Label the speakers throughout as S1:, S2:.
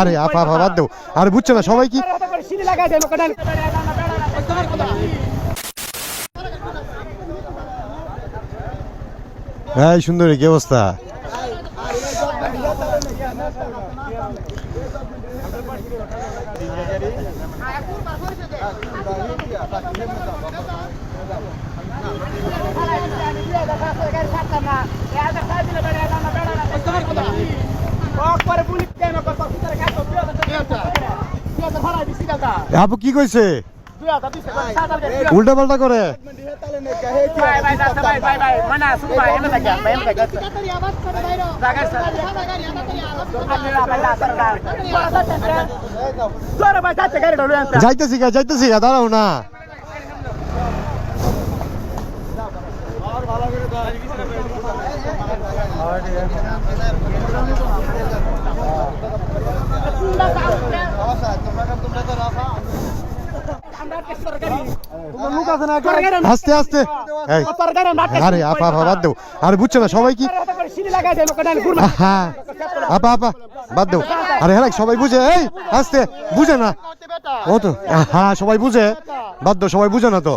S1: আরে আপা আপা বাদ দাও। আরে বুঝছ না সবাই কি এই সুন্দরী কি অবস্থা? আপু কি কইছে উল্টা পাল্টা করে যাইতেছি গা যাইতেছি গা দাঁড়াও না আরে, আপা আপা, বাদ না, সবাই কি? হ্যাঁ। বাদ আরে হ্যাঁ সবাই বুঝে। বুঝে না। ও তো হ্যাঁ সবাই বুঝে। বাদ দাও, সবাই বুঝে না তো।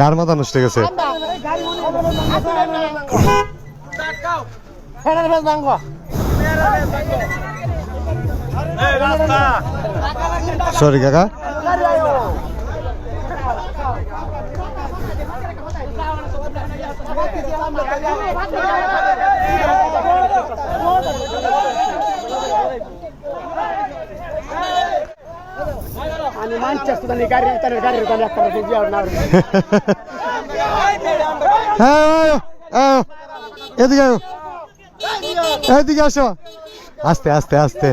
S1: কার মাথা নষ্ট গেছে? সরি কাকা এদিকে এদিকে আসো আস্তে আস্তে আস্তে